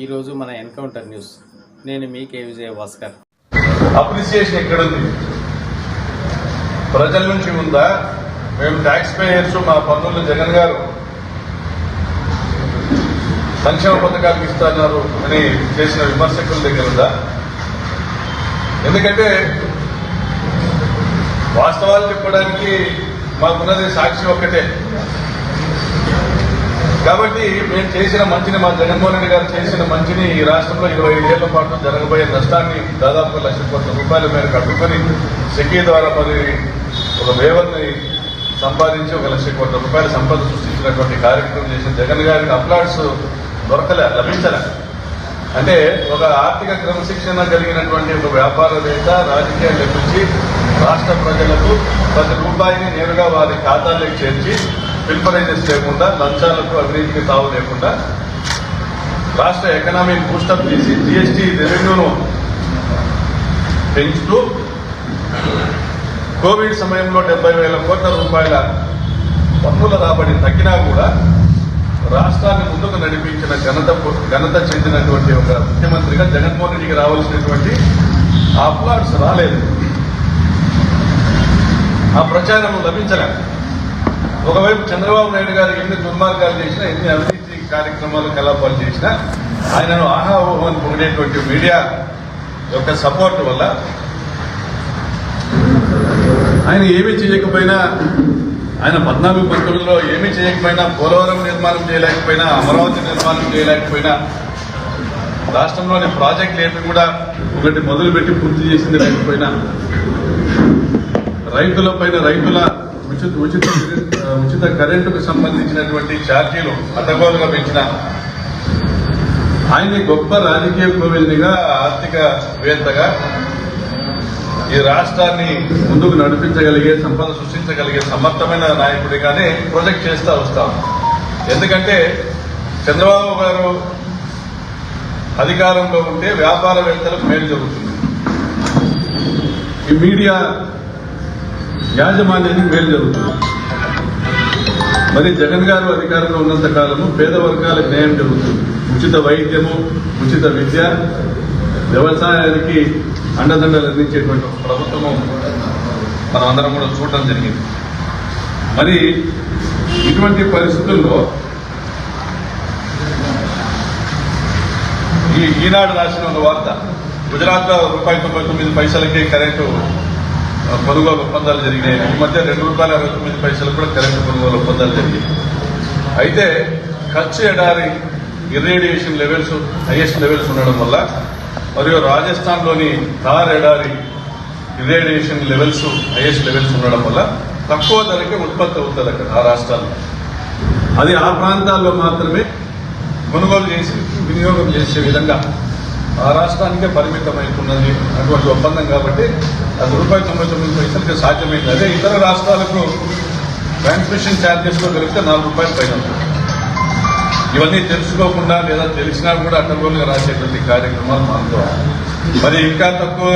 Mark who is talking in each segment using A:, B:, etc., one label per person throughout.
A: ఈరోజు మన encounter news. నేను మీ కే విజయ భాస్కర్.
B: అప్రిసియేషన్ ఎక్కడుంది? ప్రజల నుంచి ఉందా? మేము ట్యాక్స్ పేయర్స్ మా పన్నులు జగన్ గారు సంక్షేమ పథకాలకు ఇస్తున్నారు అని చేసిన విమర్శకుల దగ్గర ఉందా? ఎందుకంటే వాస్తవాలు చెప్పడానికి మాకున్నది సాక్షి ఒక్కటే. కాబట్టి మేము చేసిన మంచిని మా జగన్మోహన్ రెడ్డి గారు చేసిన మంచిని ఈ రాష్ట్రంలో ఇరవై ఐదేళ్ళ పాటు జరగబోయే నష్టాన్ని దాదాపు లక్ష కోట్ల రూపాయల మేరకు అడ్డుకొని సెకీ ద్వారా మరి ఒక వేవర్ని సంపాదించి ఒక లక్ష కోట్ల రూపాయల సంపద సృష్టించినటువంటి కార్యక్రమం చేసిన జగన్ గారికి అప్లాట్స్ దొరకలే లభించలే. అంటే ఒక ఆర్థిక క్రమశిక్షణ కలిగినటువంటి ఒక వ్యాపారవేత్త రాజకీయాలు లభించి రాష్ట్ర ప్రజలకు ప్రతి రూపాయిని నేరుగా వారి ఖాతాలోకి చేర్చి విల్పరైజెస్ లేకుండా లంచాలకు అవినీతికి తావు లేకుండా రాష్ట్ర ఎకనామిక్ బూస్టప్ చేసి జిఎస్టీ రెవెన్యూను పెంచుతూ కోవిడ్ సమయంలో డెబ్బై వేల కోట్ల రూపాయల పన్నుల రాబడి తగ్గినా కూడా రాష్ట్రాన్ని ముందుకు నడిపించిన ఘనత ఘనత చెందినటువంటి ఒక ముఖ్యమంత్రిగా జగన్మోహన్ రెడ్డికి రావాల్సినటువంటి ఆ అప్లాడ్స్ రాలేదు. ఆ ప్రచారం లభించలేదు. ఒకవైపు చంద్రబాబు నాయుడు గారు ఎన్ని దుర్మార్గాలు చేసినా ఎన్ని అవినీతి కార్యక్రమాలు కలాపాలు చేసినా ఆయనను ఆహాహోహం అని పొగిడేటువంటి మీడియా యొక్క సపోర్ట్ వల్ల ఆయన ఏమీ చేయకపోయినా ఆయన పద్నాలుగు పంతొమ్మిదిలో ఏమీ చేయకపోయినా పోలవరం నిర్మాణం చేయలేకపోయినా అమరావతి నిర్మాణం చేయలేకపోయినా రాష్ట్రంలోని ప్రాజెక్టులు ఏమి కూడా ఒకటి మొదలుపెట్టి పూర్తి చేసింది లేకపోయినా రైతుల పైన రైతుల ఉచిత ఉచిత ఉచిత కరెంటుకు సంబంధించినటువంటి ఛార్జీలు అడ్డగోలుగా పెంచిన ఆయన్ని గొప్ప రాజకీయ కోవిల్నిగా ఆర్థిక వేత్తగా ఈ రాష్ట్రాన్ని ముందుకు నడిపించగలిగే సంపద సృష్టించగలిగే సమర్థమైన నాయకుడిగానే ప్రొజెక్ట్ చేస్తూ వస్తాం ఎందుకంటే చంద్రబాబు గారు అధికారంలో ఉంటే వ్యాపారవేత్తలకు మేలు జరుగుతుంది. ఈ మీడియా యాజమాన్యానికి మేలు జరుగుతుంది. మరి జగన్ గారు అధికారంలో ఉన్నంత కాలము పేద వర్గాలకు న్యాయం జరుగుతుంది. ఉచిత వైద్యము ఉచిత విద్య వ్యవసాయానికి అండదండలు అందించేటువంటి ప్రభుత్వము మనం అందరం కూడా చూడటం జరిగింది. మరి ఇటువంటి పరిస్థితుల్లో ఈ ఈనాడు రాసిన ఒక వార్త గుజరాత్ రూపాయి తొంభై తొమ్మిది పైసలకి కరెంటు కొనుగోలు ఒప్పందాలు జరిగినాయి. ఈ మధ్య రెండు రూపాయల అరవై తొమ్మిది పైసలు కూడా కరెంటు కొనుగోలు ఒప్పందాలు జరిగాయి అయితే కచ్ ఎడారి ఇర్రేడియేషన్ లెవెల్స్ హైయెస్ట్ లెవెల్స్ ఉండడం వల్ల మరియు రాజస్థాన్లోని థార్ ఎడారి ఇర్రేడియేషన్ లెవెల్స్ హైయెస్ట్ లెవెల్స్ ఉండడం వల్ల తక్కువ ధరకే ఉత్పత్తి అవుతుంది అక్కడ ఆ రాష్ట్రాల్లో. అది ఆ ప్రాంతాల్లో మాత్రమే కొనుగోలు చేసి వినియోగం చేసే విధంగా ఆ రాష్ట్రానికే పరిమితమైతున్నది అటువంటి ఒప్పందం కాబట్టి అది రూపాయి తొంభై తొమ్మిది పైసలకి సాధ్యమైంది. అదే ఇతర రాష్ట్రాలకు ట్రాన్స్మిషన్ ఛార్జెస్లో కలిపితే నాలుగు రూపాయలు పైన ఇవన్నీ తెలుసుకోకుండా లేదా తెలిసినా కూడా అడ్డగోలుగా రాసేటువంటి కార్యక్రమాలు మనతో మరి ఇంకా తక్కువ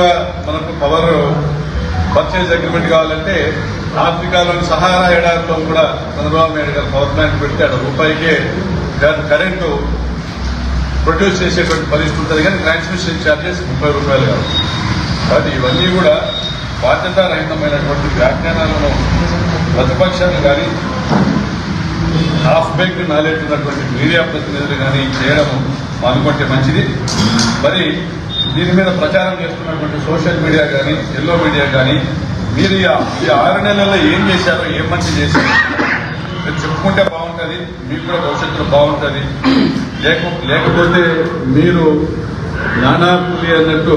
B: మనకు పవర్ పర్చేజ్ అగ్రిమెంట్ కావాలంటే ఆఫ్రికాలోని సహారా ఎడారిలో కూడా చంద్రబాబు నాయుడు గారు పవర్ ప్లాంట్ పెడితే అక్కడ రూపాయికే కరెంటు ప్రొడ్యూస్ చేసేటువంటి పరిస్థితి ఉంటుంది కానీ ట్రాన్స్మిషన్ ఛార్జెస్ ముప్పై రూపాయలు కాదు కాబట్టి ఇవన్నీ కూడా బాధ్యతారహితమైనటువంటి వ్యాఖ్యానాలను ప్రతిపక్షాలు కానీ హాఫ్ బేక్ నాలెడ్జ్ ఉన్నటువంటి మీడియా ప్రతినిధులు కానీ చేయడం అనుకుంటే మంచిది. మరి దీని మీద ప్రచారం చేస్తున్నటువంటి సోషల్ మీడియా కానీ ఎల్లో మీడియా కానీ మీరు ఈ ఈ ఆరు నెలల్లో ఏం చేశారో ఏం మంచి చేశారో మీరు చెప్పుకుంటే బాగుంటుంది మీకు కూడా భవిష్యత్తులో బాగుంటుంది. లేక లేకపోతే మీరు నానాపులి అన్నట్టు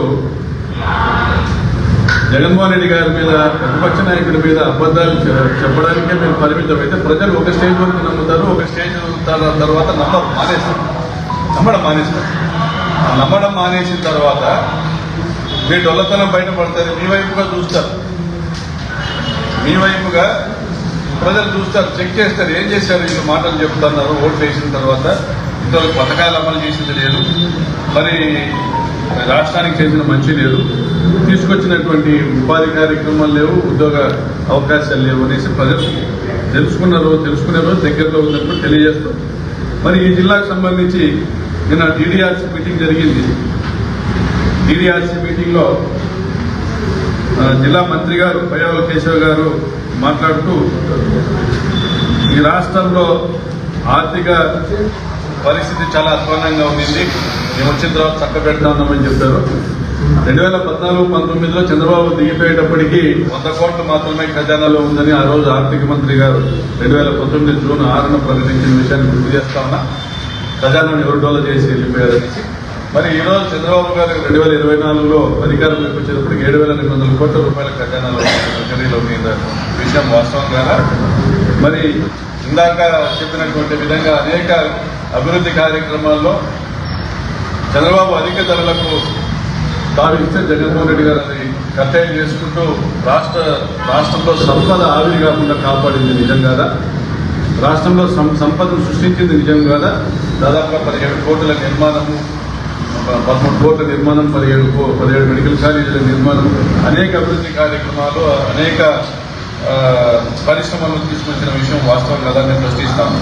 B: జగన్మోహన్ రెడ్డి గారి మీద ప్రతిపక్ష నాయకుడి మీద అబద్ధాలు చెప్పడానికే మేము పరిమితం అయితే ప్రజలు ఒక స్టేజ్ వరకు నమ్ముతారు ఒక స్టేజ్ తర్వాత నమ్మడం మానేస్తారు. నమ్మడం మానేస్తారు. నమ్మడం మానేసిన తర్వాత మీ డొల్లతనం బయటపడుతుంది మీ వైపుగా చూస్తారు. మీ వైపుగా ప్రజలు చూస్తారు చెక్ చేస్తారు ఏం చేశారు వీళ్ళు మాటలు చెప్తున్నారు ఓట్లు వేసిన తర్వాత. ఇంతవరకు పథకాలు అమలు చేసింది లేదు. మరి రాష్ట్రానికి చేసిన మంచి లేదు. తీసుకొచ్చినటువంటి ఉపాధి కార్యక్రమాలు లేవు ఉద్యోగ అవకాశాలు లేవు అనేసి ప్రజలు తెలుసుకున్నారు తెలుసుకునే రోజు దగ్గరలో ఉన్నప్పుడు తెలియజేస్తాం మరి ఈ జిల్లాకు సంబంధించి నిన్న డిడిఆర్సీ మీటింగ్ జరిగింది. డిడిఆర్సీ మీటింగ్లో జిల్లా మంత్రి గారు పయ్యావుల కేశవ్ గారు మాట్లాడుతూ ఈ రాష్ట్రంలో ఆర్థిక పరిస్థితి చాలా అధ్వానంగా ఉండింది. మేము వచ్చిన తర్వాత చక్క పెడతామని చెప్పారు. రెండు వేల పద్నాలుగు పంతొమ్మిదిలో చంద్రబాబు దిగిపోయేటప్పటికి వంద కోట్లు మాత్రమే ఖజానాలో ఉందని ఆ రోజు ఆర్థిక మంత్రి గారు రెండు వేల పంతొమ్మిది జూన్ ఆరున ప్రకటించిన విషయాన్ని గుర్తు చేస్తా ఉన్నా. ఖజానాను ఎవరు డోల చేసి వెళ్ళిపోయారనేసి మరి ఈ రోజు చంద్రబాబు గారు రెండు వేల ఇరవై నాలుగులో అధికారంలోకి వచ్చేటప్పటికి ఏడు వేల రెండు వందల కోట్ల రూపాయల ఖజానాలో ట్రెజరీలో మీద విషయం వాస్తవం కదా? మరి ఇందాక చెప్పినటువంటి విధంగా అనేక అభివృద్ధి కార్యక్రమాల్లో చంద్రబాబు అధిక ధరలకు తాను ఇస్తే జగన్మోహన్ రెడ్డి గారు అది కట్టడి చేసుకుంటూ రాష్ట్ర రాష్ట్రంలో సంపద ఆవిరి కాకుండా కాపాడింది నిజం కాదా? రాష్ట్రంలో సం- సంపదను సృష్టించింది నిజం కాదా? దాదాపుగా పదిహేడు కోట్ల నిర్మాణము పదమూడు కోట్ల నిర్మాణం పదిహేడు పదిహేడు మెడికల్ కాలేజీల నిర్మాణం అనేక అభివృద్ధి కార్యక్రమాలు అనేక పరిశ్రమలు తీసుకొచ్చిన విషయం వాస్తవం కదా నేను ప్రశ్నిస్తాను.